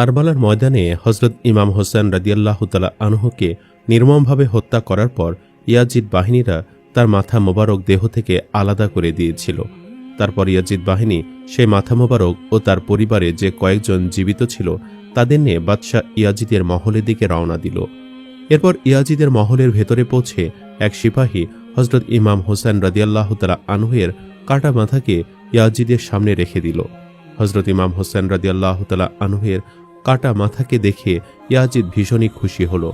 কারবালার ময়দানে হজরত ইমাম হোসেন রাদিয়াল্লাহ তালা আনহুকে নির্মমভাবে হত্যা করার পর ইয়াজিদ বাহিনীরা তার মাথা মোবারক দেহ থেকে আলাদা করে দিয়েছিল। তারপর ইয়াজিদ বাহিনী সেই মাথা মোবারক ও তার পরিবারে যে কয়েকজন জীবিত ছিল, তাদের নিয়ে বাদশাহ ইয়াজিদের মহলের দিকে রওনা দিল। এরপর ইয়াজিদের মহলের ভেতরে পৌঁছে এক সিপাহী হজরত ইমাম হোসেন রাদিয়াল্লাহ তালা আনহুয়ের কাটা মাথাকে ইয়াজিদের সামনে রেখে দিল। হজরত ইমাম হোসেন রাদিয়াল্লাহ তালা আনহুয়ের কাটা মাথাকে দেখে ইয়াজিদ ভীষণই খুশি হল।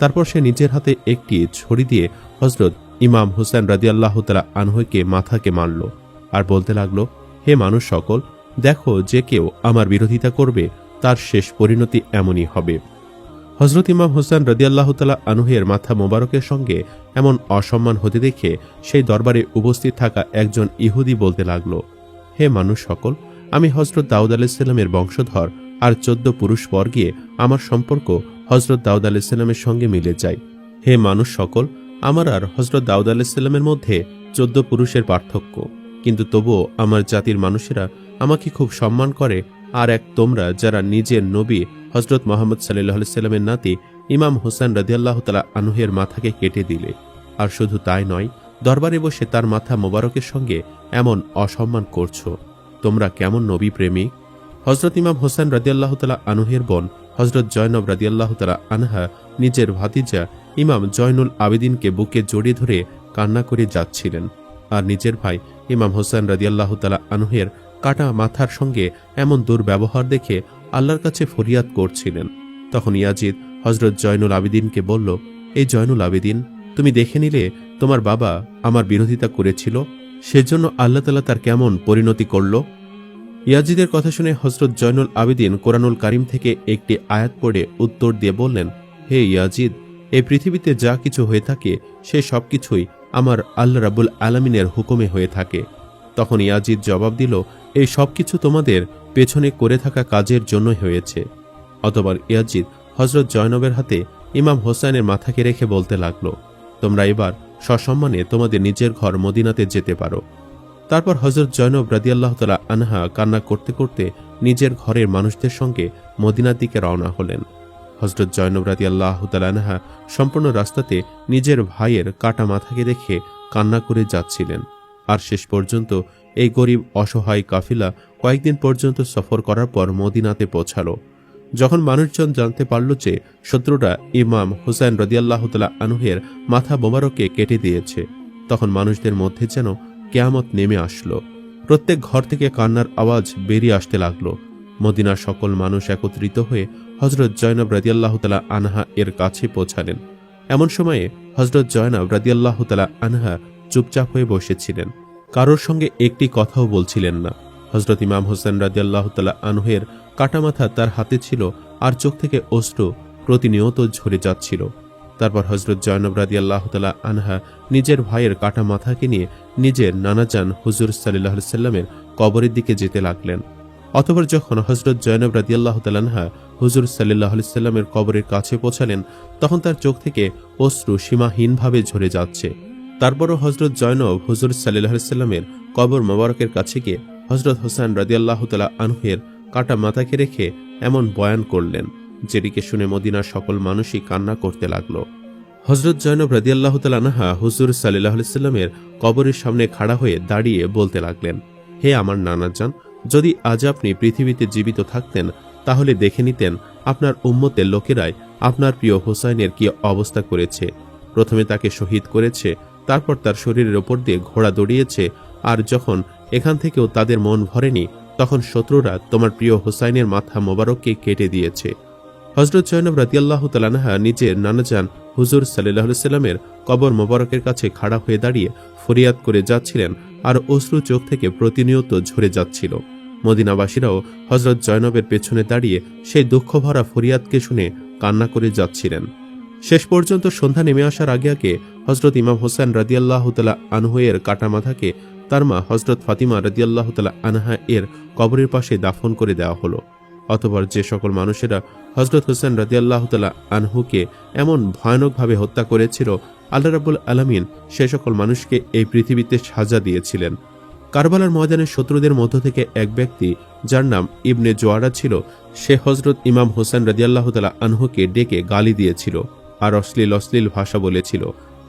তারপর সে নিজের হাতে একটি ছড়ি দিয়ে হজরত ইমাম হোসেন রাদিয়াল্লাহ তালা আনহুকে মাথাকে মারল আর বলতে লাগল, হে মানুষ সকল, দেখো যে কেউ আমার বিরোধিতা করবে, তার শেষ পরিণতি এমনই হবে। হজরত ইমাম হোসেন রদিয়াল্লাহ তালা আনুহের মাথা মোবারকের সঙ্গে এমন অসম্মান হতে দেখে সেই দরবারে উপস্থিত থাকা একজন ইহুদি বলতে লাগল, হে মানুষ সকল, আমি হজরত দাউদ আলাইসাল্লামের বংশধর আর চোদ্দ পুরুষ বর্গে আমার সম্পর্ক হজরত দাউদ আলাইসাল্লামের সঙ্গে মিলে যায়। হে মানুষ সকল, আমার আর হজরত দাউদ আলাইসাল্লামের মধ্যে চোদ্দ পুরুষের পার্থক্য। কিন্তু তবুও আমার জাতির মানুষেরা আমাকে খুব সম্মান করে, আর এক তোমরা যারা নিজের নবী হজরত মোহাম্মদ সাল্লাহ সাল্লামের নাতি ইমাম হোসেন রদিয়াল্লাহ তালা আনুহের মাথাকে কেটে দিলে। আর শুধু তাই নয়, দরবারে বসে তার মাথা মোবারকের সঙ্গে এমন অসম্মান করছ। তোমরা কেমন নবী প্রেমী হজরত ইমাম হোসেন রাদিয়াল্লাহ তালা আনুহের বোন হজরত জয়নব রাদিয়াল্লাহ তালা আনহা নিজের ভাতিজা ইমাম জয়নুল আবেদিনকে বুকে জড়িয়ে ধরে কান্না করে যাচ্ছিলেন। আর নিজের ভাই ইমাম হোসেন রাদিয়াল্লাহ তালা আনুহের কাটা মাথার সঙ্গে এমন দুর্ব্যবহার দেখে আল্লাহর কাছে ফরিয়াদ করছিলেন। তখন ইয়াজিদ হজরত জয়নুল আবেদিনকে বলল, এই জয়নুল আবেদিন, তুমি দেখে নিলে তোমার বাবা আমার বিরোধিতা করেছিল? সেজন্য আল্লাহ তালা তার কেমন পরিণতি করল? ইয়াজিদের কথা শুনে হজরত জয়নুল আবেদিন কোরআনুল কারিম থেকে একটি আয়াত পড়ে উত্তর দিয়ে বললেন, হে ইয়াজিদ এই পৃথিবীতে যা কিছু হয়ে থাকে, সে সব কিছুই আমার আল্লাহ রাবুল আলমিনের হুকুমে হয়ে থাকে। তখন ইয়াজিদ জবাব দিল, এই সব কিছু তোমাদের পেছনে করে থাকা কাজের জন্যই হয়েছে। অতবার ইয়াজিদ হজরত জয়নবের হাতে ইমাম হোসেনের মাথাকে রেখে বলতে লাগল, তোমরা এবার সসম্মানে তোমাদের নিজের ঘর মদিনাতে যেতে পারো। তারপর হজরত জয়নব রাদিয়াল্লাহ তালা আনহা কান্না করতে করতে নিজের ঘরের মানুষদের সঙ্গে মদিনার দিকে রওনা হলেন। হজরত জয়নব রাদিয়াল্লাহ তালা আনহা সম্পূর্ণ রাস্তাতে নিজের ভাইয়ের কাটা মাথাকে দেখে কান্না করে যাচ্ছিলেন। আর শেষ পর্যন্ত এই গরিব অসহায় কাফিলা কয়েকদিন পর্যন্ত সফর করার পর মদিনাতে পৌঁছালো। যখন মানুষজন জানতে পারল যে শত্রুরা ইমাম হুসাইন রদিয়াল্লাহ তালা আনুহের মাথা বোমারকে কেটে দিয়েছে, তখন মানুষদের মধ্যে যেন কেয়ামত নেমে আসলো। প্রত্যেক ঘর থেকে কান্নার আওয়াজ বেরিয়ে আসতে লাগল। মদিনার সকল মানুষ একত্রিত হয়ে হজরত জয়নব রাদিয়াল্লাহ তালা আনহা এর কাছে পৌঁছালেন। এমন সময়ে হজরত জয়নব রাদিয়াল্লাহ তালা আনহা চুপচাপ হয়ে বসেছিলেন। কারোর সঙ্গে একটি কথাও বলছিলেন না। হজরত ইমাম হোসেন রাদিয়াল্লাহ তালা আনহের কাটামাথা তার হাতে ছিল আর চোখ থেকে অস্ত্র প্রতিনিয়ত ঝরে যাচ্ছিল। তারপর হজরত জয়নব রাদি আল্লাহ তালা আনহা নিজের ভাইয়ের কাটা মাথাকে নিয়ে নিজের নানাজান হুজুর সাল্লাহ সাল্লামের কবরের দিকে যেতে লাগলেন। অতপর যখন হজরত জয়নব রাদি আল্লাহ তালানহা হুজুর সাল্লাহ সাল্লামের কবরের কাছে পৌঁছালেন, তখন তার চোখ থেকে অশ্রু সীমাহীনভাবে ঝরে যাচ্ছে। তারপরও হজরত জয়নব হুজুর সাল্লাহ সাল্লামের কবর মোবারকের কাছে গিয়ে হজরত হোসেন রাদিয়াল্লাহ তালা আনহের কাটা মাথাকে রেখে এমন বয়ান করলেন। যেটিকে শুনে মদিনার সকল মানুষই কান্না করতে লাগল। হজরত জয়নব রাদিয়াল্লাহ তালানহা হুজুর সাল্লাহ সাল্লামের কবরের সামনে খাড়া হয়ে দাঁড়িয়ে বলতে লাগলেন, হে আমার নানাজান, যদি আজ আপনি পৃথিবীতে জীবিত থাকতেন, তাহলে দেখে নিতেন আপনার উম্মতের লোকেরাই আপনার প্রিয় হোসাইনের কি অবস্থা করেছে। প্রথমে তাকে শহীদ করেছে, তারপর তার শরীরের ওপর দিয়ে ঘোড়া দৌড়িয়েছে, আর যখন এখান থেকেও তাদের মন ভরেনি, তখন শত্রুরা তোমার প্রিয় হোসাইনের মাথা মোবারককে কেটে দিয়েছে। হজরত জৈনব রাতিয়াল্লাহ তালানাহা নিজের নানাজান হুজুর সাল্লাহ সাল্লামের কবর মোবারকের কাছে খাড়া হয়ে দাঁড়িয়ে ফরিয়াদ করে যাচ্ছিলেন আর অশ্রু চোখ থেকে প্রতিনিয়ত ঝরে যাচ্ছিল। মদিনাবাসীরাও হজরত জয়নবের পেছনে দাঁড়িয়ে সেই দুঃখ ভরা ফরিয়াদকে শুনে কান্না করে যাচ্ছিলেন। শেষ পর্যন্ত সন্ধ্যা নেমে আসার আগে আগে হজরত ইমাম হোসেন রাদিয়াল্লাহ তালা আনহুয়ের কাটা মাথাকে তার মা হজরত ফাতিমা রাদিয়াল্লাহ তালা আনহা এর কবরের পাশে দাফন করে দেওয়া হলো। অতপর যে সকল মানুষেরা হজরত হোসেন রাদিয়াল্লাহ তালা আনহুকে এমন ভয়ানকভাবে হত্যা করেছিল, আল্লাহ রাবুল আলমিন সে সকল মানুষকে এই পৃথিবীতে সাজা দিয়েছিলেন। কারবালার ময়দানের শত্রুদের মধ্য থেকে এক ব্যক্তি, যার নাম ইবনে জোয়ারা ছিল, সে হজরত ইমাম হোসেন রাজিয়াল্লাহ তালা আনহুকে ডেকে গালি দিয়েছিল আর অশ্লীল অশ্লীল ভাষা বলেছিল।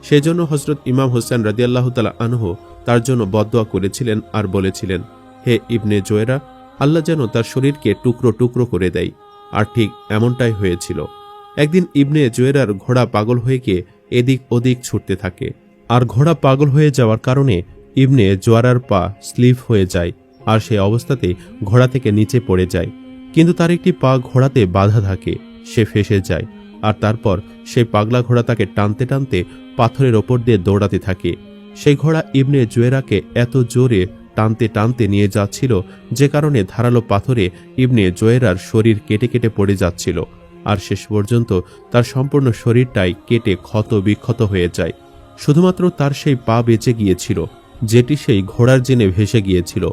সেজন্য হজরত ইমাম হোসেন রাজিয়াল্লাহ তালা আনহু তার জন্য বদোয়া করেছিলেন আর বলেছিলেন, হে ইবনে জোয়েরা আল্লাহ যেন তার শরীরকে টুকরো টুকরো করে দেয়। আর ঠিক এমনটাই হয়েছিল। একদিন ইবনে জোয়েরার ঘোড়া পাগল হয়ে গিয়ে এদিক ওদিক ছুটতে থাকে। আর ঘোড়া পাগল হয়ে যাওয়ার কারণে ইবনে জোয়ারার পা স্লিপ হয়ে যায় আর সে অবস্থাতে ঘোড়া থেকে নিচে পড়ে যায়। কিন্তু তার একটি পা ঘোড়াতে বাধা থাকে, সে ফেসে যায় আর তারপর সেই পাগলা ঘোড়া তাকে টানতে টানতে পাথরের ওপর দিয়ে দৌড়াতে থাকে। সেই ঘোড়া ইবনে জুয়েরাকে এত জোরে টানতে টানতে নিয়ে যাচ্ছিল, যে কারণে ধারালো পাথরে ইবনে জোয়েরার শরীর কেটে কেটে পড়ে যাচ্ছিল, আর শেষ পর্যন্ত তার সম্পূর্ণ শরীরটাই কেটে ক্ষত বিক্ষত হয়ে যায়। শুধুমাত্র তার সেই পা বেঁচে গিয়েছিল, যেটি সেই ঘোড়ার জেনে ভেসে গিয়েছিল।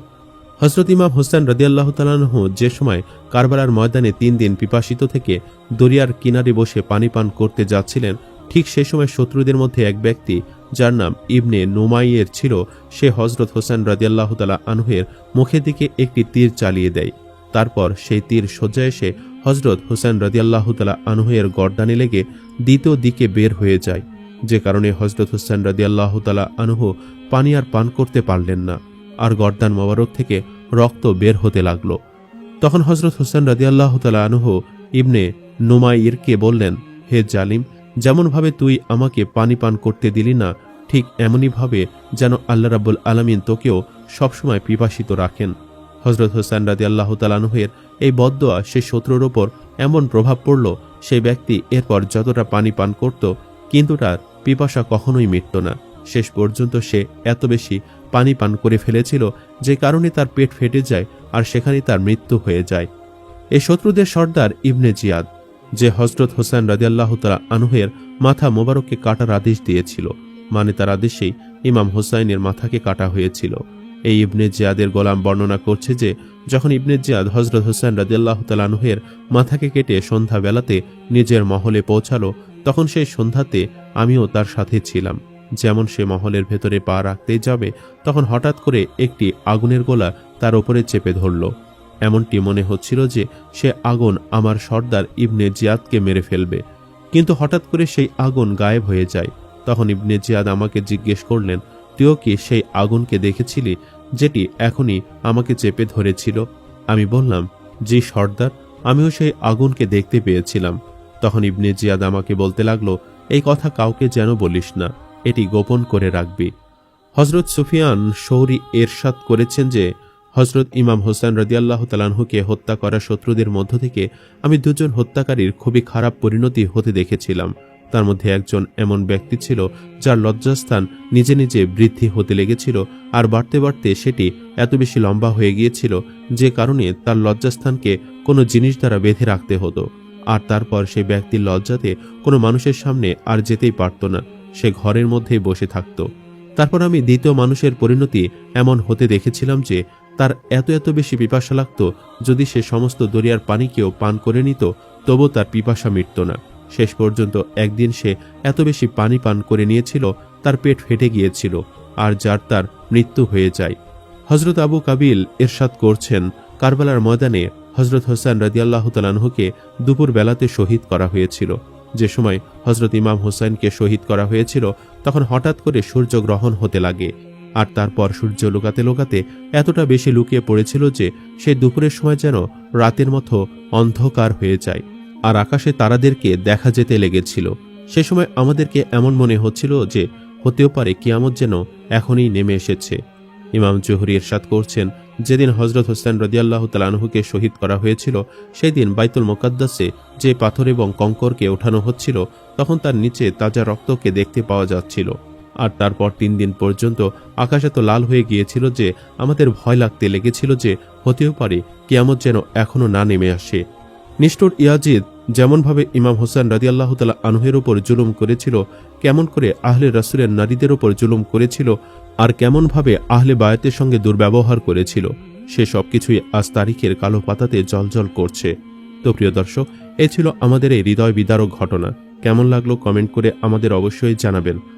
হজরত ইমাম হোসেন রদিয়াল্লাহ তালাহ যে সময় কারবালার ময়দানে তিন দিন পিপাসিত থেকে দরিয়ার কিনারে বসে পানি পান করতে যাচ্ছিলেন ঠিক সে সময় শত্রুদের মধ্যে এক ব্যক্তি, যার নাম ইবনে নোমাইয়ের ছিল, সে হজরত হোসেন রাজিয়াল্লাহ তালা আনহের মুখের দিকে একটি তীর চালিয়ে দেয়। তারপর সেই তীর সোজা এসে হজরত হোসেন রাজিয়াল্লাহ তালা আনহের গর্দানে লেগে দ্বিতীয় দিকে বের হয়ে যায়। যে কারণে হজরত হোসেন রাজিয়াল্লাহ তালা আনহু পানি আর পান করতে পারলেন না আর গর্দান মোবারক থেকে রক্ত বের হতে লাগল। তখন হজরত হোসেন রাজিয়াল্লাহ তালা আনহু ইবনে নুমাইরকে বললেন, হে জালিম যেমনভাবে তুই আমাকে পানি পান করতে দিলি না, ঠিক এমনইভাবে যেন আল্লাহ রাব্বুল আলমিন তোকেও সবসময় পিপাসিত রাখেন। হজরত হোসেন রাজি আল্লাহ তালানহের এই বদোয়া সে শত্রুর ওপর এমন প্রভাব পড়ল সেই ব্যক্তি এরপর যতটা পানি পান করত, কিন্তু তার পিপাসা কখনোই মিটত না। শেষ পর্যন্ত সে এত বেশি পানি পান করে ফেলেছিল যে কারণে তার পেট ফেটে যায় আর সেখানে তার মৃত্যু হয়ে যায়। এই শত্রুদের সর্দার ইবনে জিয়াদ। যে হজরত হোসেন রাজিয়াল্লাহ তালা আনহের মাথা মোবারককে কাটার আদেশ দিয়েছিল মানে তার আদেশেই ইমাম হোসাইনের মাথাকে কাটা হয়েছিল। এই ইবনে জিয়াদের গোলাম বর্ণনা করছে যে, যখন ইবনে জিয়াদ হজরত হোসেন রাজিয়াল্লাহ তালানহের মাথাকে কেটে সন্ধ্যাবেলাতে নিজের মহলে পৌঁছালো, তখন সেই সন্ধ্যাতে আমিও তার সাথে ছিলাম। যেমন সে মহলের ভেতরে পা রাখতে যাবে, তখন হঠাৎ করে একটি আগুনের গোলা তার ওপরে চেপে ধরল। এমনটি মনে হচ্ছিল যে সে আগুন আমার সর্দার ইবনে জিয়াদকে মেরে ফেলবে। কিন্তু হঠাৎ করে সেই আগুন গায়েব হয়ে যায়। তখন ইবনে জিয়াদ আমাকে জিজ্ঞেস করলেন, তুইও কি সেই আগুনকে দেখেছিলি যেটি এখনই আমাকে চেপে ধরেছিল? আমি বললাম, জি সর্দার, আমিও সেই আগুনকে দেখতে পেয়েছিলাম। তখন ইবনে জিয়াদ আমাকে বলতে লাগল, এই কথা কাউকে যেন বলিস না, এটি গোপন করে রাখবি। হজরত সুফিয়ান শৌরি এরশাদ করেছেন যে হজরত ইমাম হোসেন রদিয়াল্লাহ তালানহুকে হত্যা করা শত্রুদের মধ্য থেকে আমি দুজন হত্যাকারীর খুবই খারাপ পরিণতি হতে দেখেছিলাম। তার মধ্যে একজন এমন ব্যক্তি ছিল যার লজ্জাস্থান নিজে নিজে বৃদ্ধি হতে লেগেছিল আর বাড়তে বাড়তে সেটি এত বেশি লম্বা হয়ে গিয়েছিল যে কারণে তার লজ্জাস্থানকে কোনো জিনিস দ্বারা বেঁধে রাখতে হতো। আর তারপর সেই ব্যক্তির লজ্জাতে কোনো মানুষের সামনে আর যেতেই পারত না, সে ঘরের মধ্যেই বসে থাকত। তারপর আমি দ্বিতীয় মানুষের পরিণতি এমন হতে দেখেছিলাম যে তার এত এত বেশি পিপাসা লাগত, যদি সে সমস্ত দরিয়ার পানিকেও পান করে নিত, তবু তার পিপাসা মিটত না। শেষ পর্যন্ত একদিন সে এত বেশি পানি পান করে নিয়েছিল, তার পেট ফেটে গিয়েছিল, আর যার তার মৃত্যু হয়ে যায়। হজরত আবু কাবিল এরশাদ করছেন, কারবালার ময়দানে হজরত হোসেন রাজিয়াল্লাহ তালানহুকে দুপুর বেলাতে শহীদ করা হয়েছিল। যে সময় হজরত ইমাম হোসেনকে শহীদ করা হয়েছিল, তখন হঠাৎ করে সূর্যগ্রহণ হতে লাগে। আর তারপর সূর্য লুকাতে লুকাতে এতটা বেশি লুকিয়ে পড়েছিল যে সে দুপুরের সময় যেন রাতের মতো অন্ধকার হয়ে যায়, আর আকাশে তারাদেরকে দেখা যেতে লেগেছিল। সে সময় আমাদেরকে এমন মনে হচ্ছিল যে হতেও পারে কিয়ামত যেন এখনই নেমে এসেছে। ইমাম জহুরি এরশাদ করছেন, যেদিন হজরত হোসেন রদিয়াল্লাহ তালানহুকে শহীদ করা হয়েছিল সেই দিন বাইতুল মোকাদ্দাসে যে পাথর এবং কঙ্করকে ওঠানো হচ্ছিল, তখন তার নিচে তাজা রক্তকে দেখতে পাওয়া যাচ্ছিল। আর তারপর তিন দিন পর্যন্ত আকাশ এত লাল হয়ে গিয়েছিল যে, আমাদের ভয় লাগতে লেগেছিল যে, হতেও পারে, কিয়ামত যেন এখনও না নেমে আসে। নিষ্ঠুর ইয়াজিদ যেমনভাবে ইমাম হোসেন রাদিয়াল্লাহ তালা আনহের ওপর জুলুম করেছিল, কেমন করে আহলে রাসুলের নারীদের ওপর জুলুম করেছিল আর কেমনভাবে আহলে বায়াতের সঙ্গে দুর্ব্যবহার করেছিল, সে সব কিছুই আজ তারিখের কালো পাতাতে জলজল করছে। তো প্রিয় দর্শক, এ ছিল আমাদের এই হৃদয় বিদারক ঘটনা। কেমন লাগল কমেন্ট করে আমাদের অবশ্যই জানাবেন।